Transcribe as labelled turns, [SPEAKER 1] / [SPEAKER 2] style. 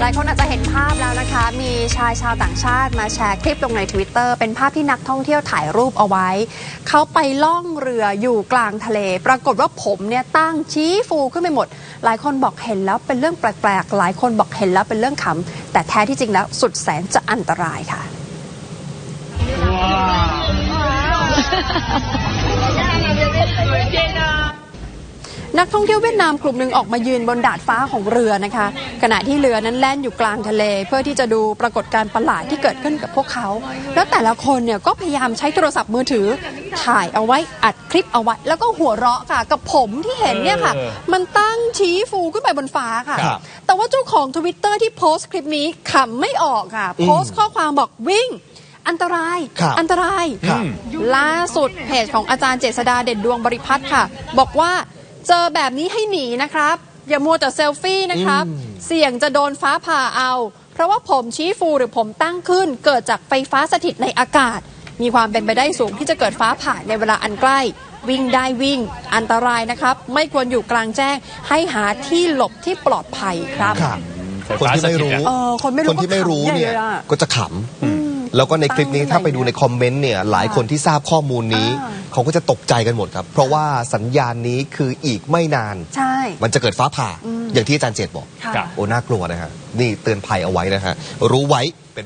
[SPEAKER 1] หลายคนอาจจะเห็นภาพแล้วนะคะ มีชายชาวต่างชาติมาแชร์คลิปลงใน Twitter เป็นภาพที่นักท่องเที่ยวถ่ายรูปเอาไว้ เขาไปล่องเรืออยู่กลางทะเล ปรากฏว่าผมเนี่ยตั้งชี้ฟูขึ้นไปหมด หลายคนบอกเห็นแล้วเป็นเรื่องแปลกๆ หลายคนบอกเห็นแล้วเป็นเรื่องขำแต่แท้ที่จริงแล้วสุดแสนจะอันตรายค่ะ นักท่องเที่ยวเวียดนามกลุ่มหนึ่งออกมายืนบนดาดฟ้าของเรือนะคะ ขณะที่เรือนั้นแล่นอยู่กลางทะเล เพื่อที่จะดูปรากฏการณ์ประหลาดที่เกิดขึ้นกับพวกเขา แล้วแต่ละคนเนี่ยก็พยายามใช้โทรศัพท์มือถือ ถ่ายเอาไว้อัดคลิปเอาไว้ แล้วก็หัวเราะค่ะ กับผมที่เห็นเนี่ยค่ะ
[SPEAKER 2] เออ
[SPEAKER 1] มันตั้งชี้ฟูขึ้นไปบนฟ้าค่ะ
[SPEAKER 2] ครับ
[SPEAKER 1] แต่ว่าเจ้าของทวิตเตอร์ที่โพสต์คลิปนี้ขำไม่ออกค่ะ โพสต์ข้อความบอกวิ่งอันตราย
[SPEAKER 3] ครับ
[SPEAKER 1] อันตราย
[SPEAKER 3] ครับ
[SPEAKER 1] ล่าสุดเพจของอาจารย์เจษดาเด่นดวงบริพัตรค่ะ บอกว่า เจอแบบนี้ให้หนีนะครับ อย่ามัวแต่เซลฟี่นะครับเสี่ยงจะโดนฟ้าผ่าเอา เพราะว่าผมชี้ฟูหรือผมตั้งขึ้น เกิดจากไฟฟ้าสถิตในอากาศ มีความเป็นไปได้สูงที่จะเกิดฟ้าผ่าในเวลาอันใกล้ วิ่งได้วิ่ง อันตรายนะครับ ไม่ควรอยู่กลางแจ้ง ให้หาที่หลบที่ปลอดภัยครับ
[SPEAKER 3] ครับ
[SPEAKER 2] ไฟ
[SPEAKER 3] คน
[SPEAKER 2] ฟ้า
[SPEAKER 3] ที่ไม่
[SPEAKER 2] สถิต
[SPEAKER 3] รู้
[SPEAKER 2] อะ
[SPEAKER 1] เออคนไม่รู้
[SPEAKER 3] คนที่ไม่รู้
[SPEAKER 1] ก็ขำใหญ่
[SPEAKER 3] เนี่ย
[SPEAKER 1] เลยอะ
[SPEAKER 3] ก็จะขำแล้วก็ในคลิปนี้
[SPEAKER 1] ตั้ง
[SPEAKER 3] ถ้าไปดูในคอมเมนต์เนี่ย หลายคนที่ทราบข้อมูลนี้
[SPEAKER 1] อ่า
[SPEAKER 3] เขาก็จะตกใจกันหมดครับ เพราะว่าสัญญาณนี้คืออีกไม่นาน
[SPEAKER 1] ใช่
[SPEAKER 3] มันจะเกิดฟ้าผ่า อย่างที่อาจารย์เจตบอก
[SPEAKER 1] ค่ะ
[SPEAKER 2] ครับ
[SPEAKER 3] โอ้ น่ากลัวนะฮะ นี่เตือนภัยเอาไว้นะฮะ รู้ไว้